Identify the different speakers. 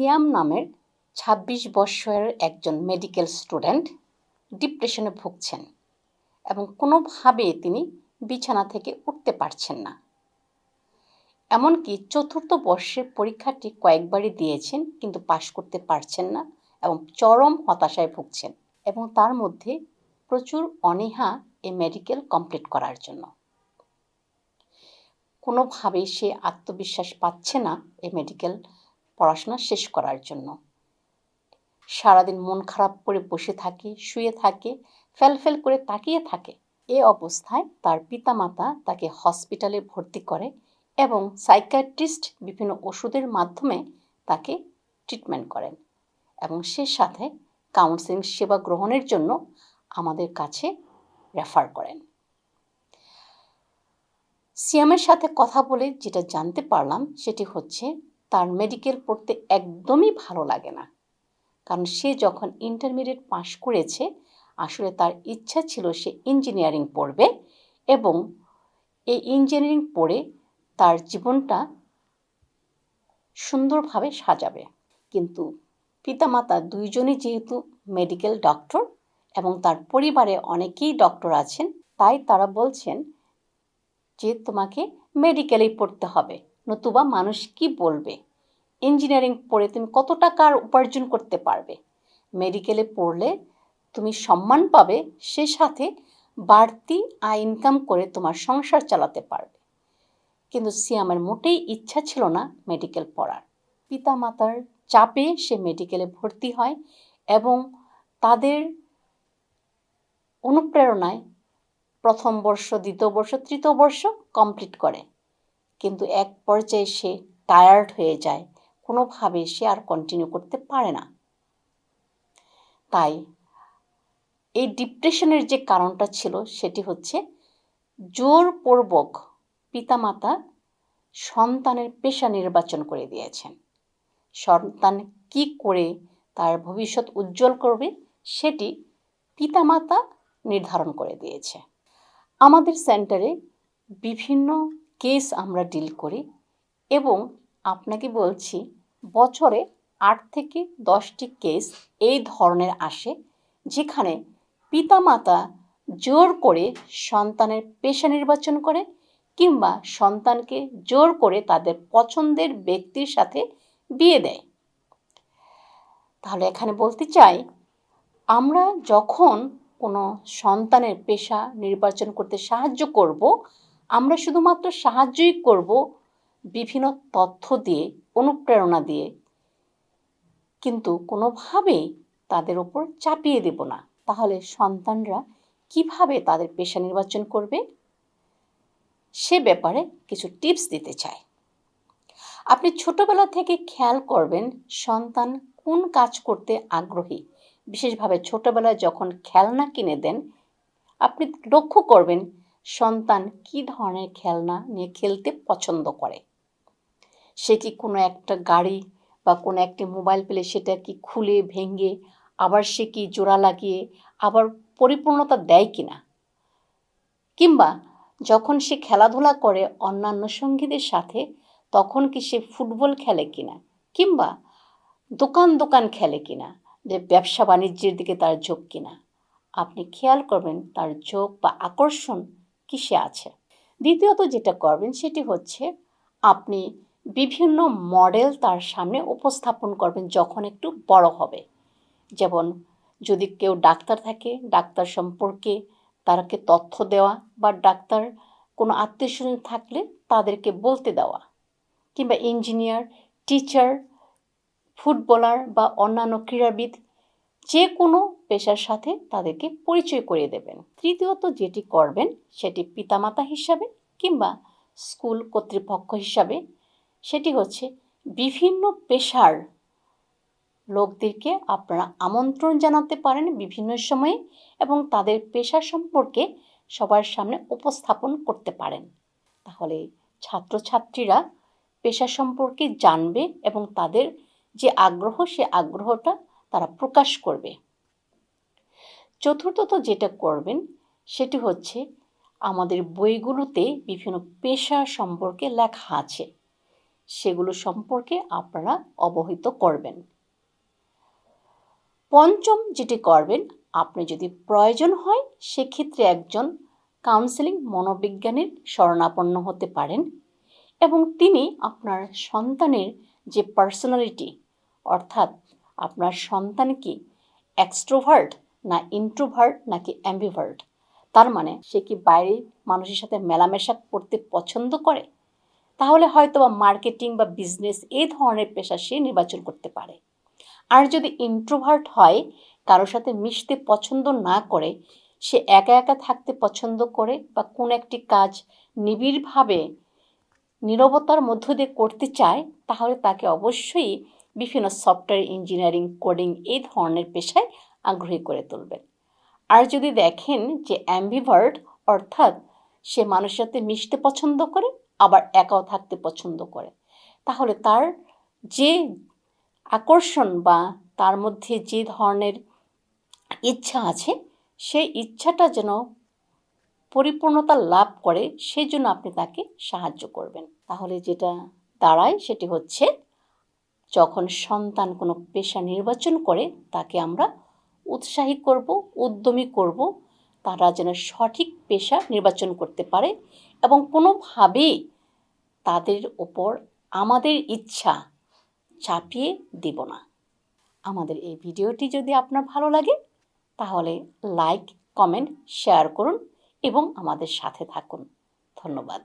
Speaker 1: সিয়াম নামের ছাব্বিশ বৎসরের একজন মেডিকেল স্টুডেন্ট ডিপ্রেশনে ভুগছেন এবং কোনোভাবে তিনি বিছানা থেকে উঠতে পারছেন না। এমনকি চতুর্থ বর্ষের পরীক্ষাটি কয়েকবারই দিয়েছেন কিন্তু পাশ করতে পারছেন না এবং চরম হতাশায় ভুগছেন এবং তার মধ্যে প্রচুর অনীহা এই মেডিকেল কমপ্লিট করার জন্য। কোনোভাবেই সে আত্মবিশ্বাস পাচ্ছে না এই মেডিকেল পড়াশোনা শেষ করার জন্য। সারাদিন মন খারাপ করে বসে থাকে, শুয়ে থাকে ফেলফেল করে তাকিয়ে থাকে। এ অবস্থায় তার পিতামাতা তাকে হসপিটালে ভর্তি করে এবং সাইকাট্রিস্ট বিভিন্ন ওষুধের মাধ্যমে তাকে ট্রিটমেন্ট করেন এবং সে সাথে কাউন্সিলিং সেবা গ্রহণের জন্য আমাদের কাছে রেফার করেন। সিয়ামের সাথে কথা বলে যেটা জানতে পারলাম সেটি হচ্ছে তার মেডিকেল পড়তে একদমই ভালো লাগে না। কারণ সে যখন ইন্টারমিডিয়েট পাশ করেছে, আসলে তার ইচ্ছা ছিল সে ইঞ্জিনিয়ারিং পড়বে এবং এই ইঞ্জিনিয়ারিং পড়ে তার জীবনটা সুন্দরভাবে সাজাবে। কিন্তু পিতামাতা দুইজনই যেহেতু মেডিকেল ডক্টর এবং তার পরিবারে অনেকেই ডক্টর আছেন, তাই তারা বলছেন যে তোমাকে মেডিকেলেই পড়তে হবে। নতুবা মানুষ কি বলবে? ইঞ্জিনিয়ারিং পড়ে তুমি কত টাকার উপার্জন করতে পারবে? মেডিকেলে পড়লে তুমি সম্মান পাবে, সে সাথে বাড়তি আয় ইনকাম করে তোমার সংসার চালাতে পারবে। কিন্তু সিয়ামের মোটেই ইচ্ছা ছিল না মেডিকেল পড়ার। পিতামাতার চাপে সে মেডিকেলে ভর্তি হয় এবং তাদের অনুপ্রেরণায় প্রথম বর্ষ, দ্বিতীয় বর্ষ, তৃতীয় বর্ষ কমপ্লিট করে। কিন্তু এক পর্যায়ে সে টায়ার্ড হয়ে যায়। কোনোভাবে সে আর কন্টিনিউ করতে পারে না। তাই এই ডিপ্রেশনের যে কারণটা ছিল, সেটি হচ্ছে জোরপূর্বক পিতামাতা সন্তানের পেশা নির্বাচন করে দিয়েছেন। সন্তান কি করে তার ভবিষ্যৎ উজ্জ্বল করবে, সেটি পিতামাতা নির্ধারণ করে দিয়েছে। আমাদের সেন্টারে বিভিন্ন কেস আমরা ডিল করি এবং আপনাকে বলছি, বছরে আট থেকে দশটি কেস এই ধরনের আসে, যেখানে পিতামাতা জোর করে সন্তানের পেশা নির্বাচন করে কিংবা সন্তানকে জোর করে তাদের পছন্দের ব্যক্তির সাথে বিয়ে দেয়। তাহলে এখানে বলতে চাই, আমরা যখন কোনো সন্তানের পেশা নির্বাচন করতে সাহায্য করব আমরা শুধুমাত্র সাহায্যই করব বিভিন্ন তথ্য দিয়ে, অনুপ্রেরণা দিয়ে। কিন্তু কোনোভাবেই তাদের ওপর চাপিয়ে দেব না। তাহলে সন্তানরা কীভাবে তাদের পেশা নির্বাচন করবে? সে ব্যাপারে কিছু টিপস দিতে চাই। আপনি ছোটবেলা থেকে খেয়াল করবেন সন্তান কোন কাজ করতে আগ্রহী। বিশেষভাবে ছোটবেলায় যখন খেলনা কিনে দেন, আপনি লক্ষ্য করবেন সন্তান কি ধরনের খেলনা নিয়ে খেলতে পছন্দ করে? সে কি কোনো একটা গাড়ি বা কোনো একটি মোবাইল পেলে সেটা কি খুলে, ভেঙে, আবার সে কি জোড়া লাগিয়ে, আবার পরিপূর্ণতা দেয় কি না? কিংবা যখন সে খেলাধুলা করে অন্যান্য সঙ্গীদের সাথে, তখন কি সে ফুটবল খেলে কিনা কিংবা দোকান দোকান খেলে কিনা যে ব্যবসা বাণিজ্যের দিকে তার ঝোঁক কিনা আপনি খেয়াল করবেন তার ঝোঁক বা আকর্ষণ কিসে আছে? দ্বিতীয়ত যেটা করবেন সেটি হচ্ছে আপনি বিভিন্ন মডেল তার সামনে উপস্থাপন করবেন যখন একটু বড় হবে। যেমন যদি কেউ ডাক্তার থাকে, ডাক্তার সম্পর্কে তারকে তথ্য দেওয়া বা ডাক্তার কোনো আত্মীয় স্বজন থাকলে তাদেরকে বলতে দেওয়া কিংবা ইঞ্জিনিয়ার, টিচার, ফুটবলার বা অন্যান্য ক্রীড়াবিদ যে কোনো পেশার সাথে তাদেরকে পরিচয় করিয়ে দেবেন। তৃতীয়ত যেটি করবেন, সেটি পিতামাতা হিসাবে কিংবা স্কুল কর্তৃপক্ষ হিসাবে, সেটি হচ্ছে বিভিন্ন পেশার লোকদেরকে আপনারা আমন্ত্রণ জানাতে পারেন বিভিন্ন সময়ে এবং তাদের পেশা সম্পর্কে সবার সামনে উপস্থাপন করতে পারেন। তাহলে ছাত্রছাত্রীরা পেশা সম্পর্কে জানবে এবং তাদের যে আগ্রহ, সে আগ্রহটা তারা প্রকাশ করবে। চতুর্থত যেটা করবেন, সেটি হচ্ছে আমাদের বইগুলোতে বিভিন্ন পেশা সম্পর্কে লেখা আছে। সেগুলো সম্পর্কে আপনারা অবহিত করবেন। পঞ্চম যেটি করবেন, আপনি যদি প্রয়োজন হয়, সেক্ষেত্রে একজন কাউন্সেলিং মনোবিজ্ঞানীর শরণাপন্ন হতে পারেন এবং তিনি আপনার সন্তানের যে পার্সোনালিটি অর্থাৎ আপনার সন্তান কি এক্সট্রোভার্ট না ইন্ট্রোভার্ট নাকি অ্যাম্বিভার্ট তার মানে সে কি বাইরে মানুষের সাথে মেলামেশা করতে পছন্দ করে? তাহলে হয়তো বা মার্কেটিং বা বিজনেস এই ধরনের পেশা সে নির্বাচন করতে পারে। আর যদি ইন্ট্রোভার্ট হয়, কারোর সাথে মিশতে পছন্দ না করে, সে একা একা থাকতে পছন্দ করে বা কোনো একটি কাজ নিবিড়ভাবে নীরবতার মধ্য দিয়ে করতে চায়, তাহলে তাকে অবশ্যই বিভিন্ন সফটওয়্যার ইঞ্জিনিয়ারিং কোডিং এই ধরনের পেশায় আগ্রহী করে তুলবেন। আর যদি দেখেন যে অ্যাম্বিভার্ট অর্থাৎ সে মানুষের সাথে মিশতে পছন্দ করে, আবার একাও থাকতে পছন্দ করে, তাহলে তার যে আকর্ষণ বা তার মধ্যে যে ধরনের ইচ্ছা আছে, সেই ইচ্ছাটা যেন পরিপূর্ণতা লাভ করে, সেই জন্য আপনি তাকে সাহায্য করবেন। তাহলে যেটা দাঁড়ায় সেটি হচ্ছে, যখন সন্তান কোনো পেশা নির্বাচন করে, তাকে আমরা উৎসাহী করব, উদ্যমী করব, তারা যেন সঠিক পেশা নির্বাচন করতে পারে এবং কোনোভাবেই তাদের ওপর আমাদের ইচ্ছা চাপিয়ে দিব না। আমাদের এই ভিডিওটি যদি আপনার ভালো লাগে, তাহলে লাইক, কমেন্ট, শেয়ার করুন এবং আমাদের সাথে থাকুন। ধন্যবাদ।